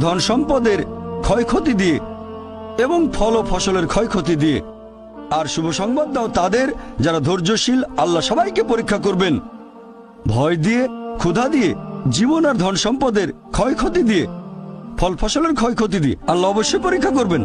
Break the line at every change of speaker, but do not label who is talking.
ধন সম্পদের ক্ষয়ক্ষতি দিয়ে এবং ফল ও ফসলের ক্ষয়ক্ষতি দিয়ে। আর শুভ সংবাদ দাও তাদের যারা ধৈর্যশীল, আল্লাহ সবাইকে পরীক্ষা করবেন। ভয় দিয়ে, ক্ষুধা দিয়ে, জীবন আর ধন সম্পদের ক্ষয়ক্ষতি দিয়ে, ফল ফসলের ক্ষয়ক্ষতি দিয়ে আল্লাহ অবশ্যই পরীক্ষা করবেন।